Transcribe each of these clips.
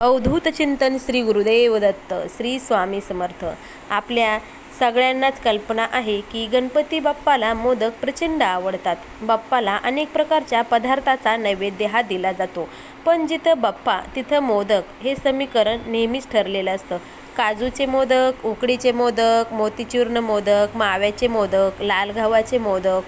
अवधूत चिंतन श्री गुरुदेव दत्त श्री स्वामी समर्थ. आपल्या सगळ्यांनाच कल्पना आहे की गणपती बाप्पाला मोदक प्रचंड आवडतात. बाप्पाला अनेक प्रकारच्या पदार्थाचा नैवेद्य हा दिला जातो. पण जिथं बाप्पा तिथं मोदक हे समीकरण नेहमीच ठरलेलं असतं. काजूचे मोदक उकडीचे मोदक मोतीचूर्ण मोदक माव्याचे मोदक लाल गव्हाचे मोदक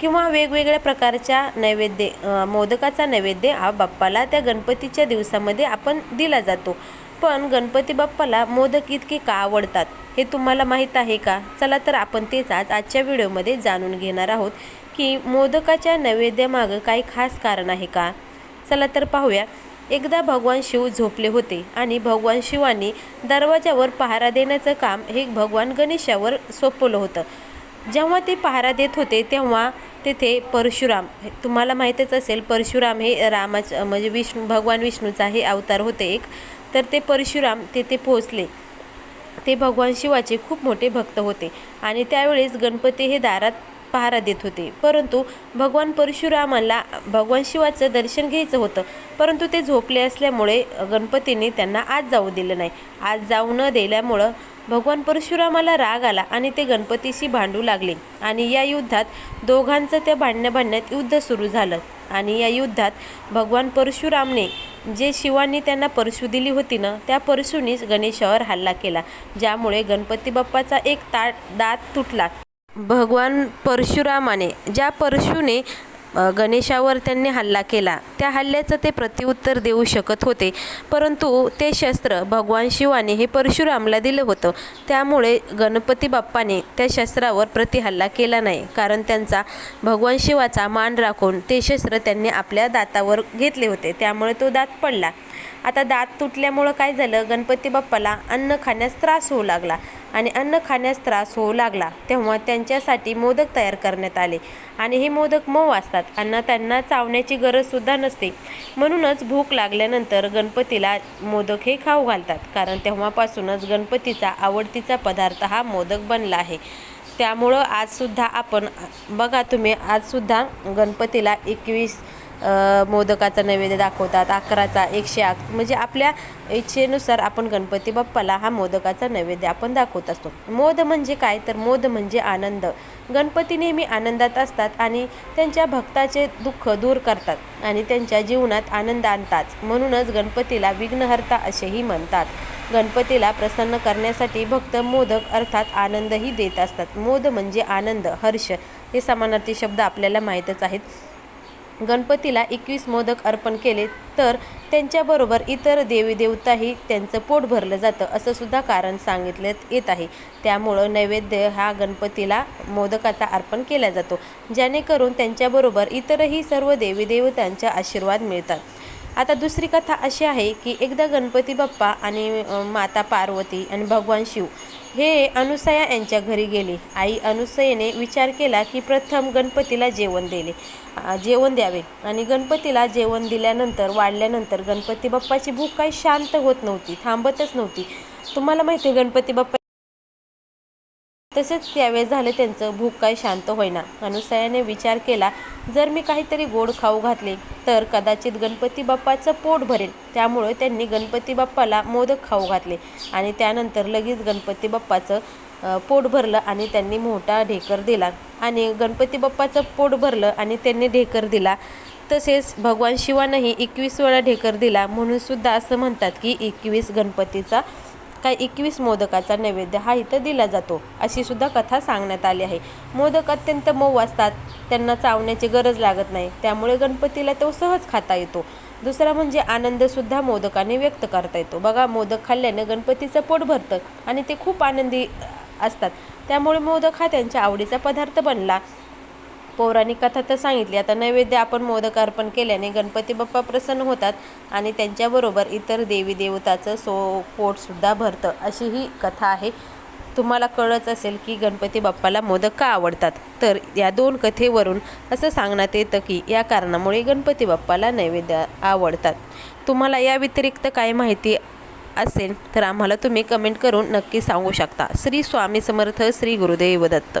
किंवा वेगवेगळ्या प्रकारच्या नैवेद्य मोदकाचा नैवेद्य हा बाप्पाला त्या गणपतीच्या दिवसामध्ये आपण दिला जातो. पण गणपती बाप्पाला मोदक इतके का आवडतात हे तुम्हाला माहीत आहे का? चला तर आपण तेच आज आजच्या व्हिडिओमध्ये जाणून घेणार आहोत की मोदकाच्या नैवेद्यामागं काही खास कारण आहे का? चला तर पाहूया. एकदा भगवान शिव झोपले होते आणि भगवान शिवानी दरवाजावर पहारा देण्याचं काम हे भगवान गणेशावर सोपवलं होतं. जेव्हा ते पहारा देत होते तेव्हा तेथे परशुराम हे तुम्हाला माहीतच असेल परशुराम हे रामाचं म्हणजे विष्णू भगवान विष्णूचा हे अवतार होते एक. तर ते परशुराम तेथे पोहोचले. ते भगवान शिवाचे खूप मोठे भक्त होते. आणि त्यावेळेस गणपती हे दारात पहारा देत होते. परंतु भगवान परशुरामाला भगवान शिवाचं दर्शन घ्यायचं होतं. परंतु ते झोपले असल्यामुळे गणपतीने त्यांना आज जाऊ दिलं नाही. आज जाऊ न दिल्यामुळं भगवान परशुरामाला राग आला आणि ते गणपतीशी भांडू लागले. आणि या युद्धात दोघांचं त्या भांडण्या भांडण्यात युद्ध सुरू झालं. आणि या युद्धात भगवान परशुरामने जे शिवानी त्यांना परशु दिली होती ना त्या परशुनीच गणेशावर हल्ला केला ज्यामुळे गणपती बाप्पाचा एक ताट दात तुटला. भगवान परशुरामाने ज्या परशुने गणेशावर त्यांनी हल्ला केला त्या हल्ल्याचं ते प्रत्युत्तर देऊ शकत होते. परंतु ते शस्त्र भगवान शिवाने हे परशुरामला दिलं होतं. त्यामुळे गणपती बाप्पाने त्या शस्त्रावर प्रतिहल्ला केला नाही. कारण त्यांचा भगवान शिवाचा मान राखून ते शस्त्र त्यांनी आपल्या दातावर घेतले होते. त्यामुळे तो दात पडला. आता दात तुटल्यामुळं काय झालं? गणपती बाप्पाला अन्न खाण्यास त्रास होऊ लागला. आणि अन्न खाण्यास त्रास होऊ लागला तेव्हा त्यांच्यासाठी मोदक तयार करण्यात आले. आणि हे मोदक मऊ असतात अन्न त्यांना चावण्याची गरजसुद्धा नसते. म्हणूनच भूक लागल्यानंतर गणपतीला मोदक हे खाऊ घालतात कारण तेव्हापासूनच गणपतीचा आवडतीचा पदार्थ हा मोदक बनला आहे. त्यामुळं आजसुद्धा आपण बघा तुम्ही आजसुद्धा गणपतीला एकवीस मोदकाचा नैवेद्य दाखवतात अकराचा एकशे आक म्हणजे आपल्या इच्छेनुसार आपण गणपती बाप्पाला हा मोदकाचा नैवेद्य आपण दाखवत असतो. मोद म्हणजे काय? तर मोद म्हणजे आनंद. गणपती नेहमी आनंदात असतात आणि त्यांच्या भक्ताचे दुःख दूर करतात आणि त्यांच्या जीवनात आनंद आणतात. म्हणूनच गणपतीला विघ्नहर्ता असेही म्हणतात. गणपतीला प्रसन्न करण्यासाठी भक्त मोदक अर्थात आनंदही देत असतात. मोद म्हणजे आनंद हर्ष हे समानार्थी शब्द आपल्याला माहीतच आहेत. गणपतीला एकवीस मोदक अर्पण केले तर त्यांच्याबरोबर इतर देवी देवताही त्यांचं पोट भरलं जातं असं सुद्धा कारण सांगितलं येत आहे. त्यामुळं नैवेद्य हा गणपतीला मोदकाचा अर्पण केला जातो जेणेकरून त्यांच्याबरोबर इतरही सर्व देवी देवतांचा आशीर्वाद मिळतात. आता दुसरी कथा अशी आहे की एकदा गणपती बाप्पा आणि माता पार्वती आणि भगवान शिव हे अनुसया यांच्या घरी गेले. आई अनुसयेने विचार केला की प्रथम गणपतीला जेवण दिले जेवण द्यावे. आणि गणपतीला जेवण दिल्यानंतर वाढल्यानंतर गणपती बाप्पाची भूक काही शांत होत नव्हती थांबतच नव्हती. तुम्हाला माहिती आहे गणपती बाप्पा तसेच त्यावेळेस झाले त्यांचं भूक काही शांत होईना. अनुसयाने विचार केला जर मी काहीतरी गोड खाऊ घातले तर कदाचित गणपती बाप्पाचं पोट भरेल. त्यामुळे त्यांनी गणपती बाप्पाला मोदक खाऊ घातले आणि त्यानंतर लगेच गणपती बाप्पाचं पोट भरलं आणि त्यांनी मोठा ढेकर दिला. आणि गणपती बाप्पाचं पोट भरलं आणि त्यांनी ढेकर दिला. तसेच भगवान शिवानंही एकवीस वेळा ढेकर दिला म्हणून सुद्धा असं म्हणतात की एकवीस गणपतीचा काय एकवीस मोदकाचा नैवेद्य हा इथं दिला जातो अशी सुद्धा कथा सांगण्यात आली आहे. मोदक अत्यंत मऊ असतात त्यांना चावण्याची गरज लागत नाही त्यामुळे गणपतीला तो सहज खाता येतो. दुसरा म्हणजे आनंदसुद्धा मोदकाने व्यक्त करता येतो. बघा मोदक खाल्ल्याने गणपतीचं पोट भरतं आणि ते खूप आनंदी असतात. त्यामुळे मोदक हा त्यांच्या आवडीचा पदार्थ बनला. पौराणिक कथा तर सांगितली. आता नैवेद्य आपण मोदक अर्पण केल्याने गणपती बाप्पा प्रसन्न होतात आणि त्यांच्याबरोबर इतर देवी देवताचं सो पोटसुद्धा भरतं. अशी ही कथा आहे. तुम्हाला कळत असेल की गणपती बाप्पाला मोदक का आवडतात? तर या दोन कथेवरून असं सांगण्यात येतं की या कारणामुळे गणपती बाप्पाला नैवेद्य आवडतात. तुम्हाला या व्यतिरिक्त काय माहिती असेल तर आम्हाला तुम्ही कमेंट करून नक्की सांगू शकता. श्री स्वामी समर्थ श्री गुरुदेव दत्त.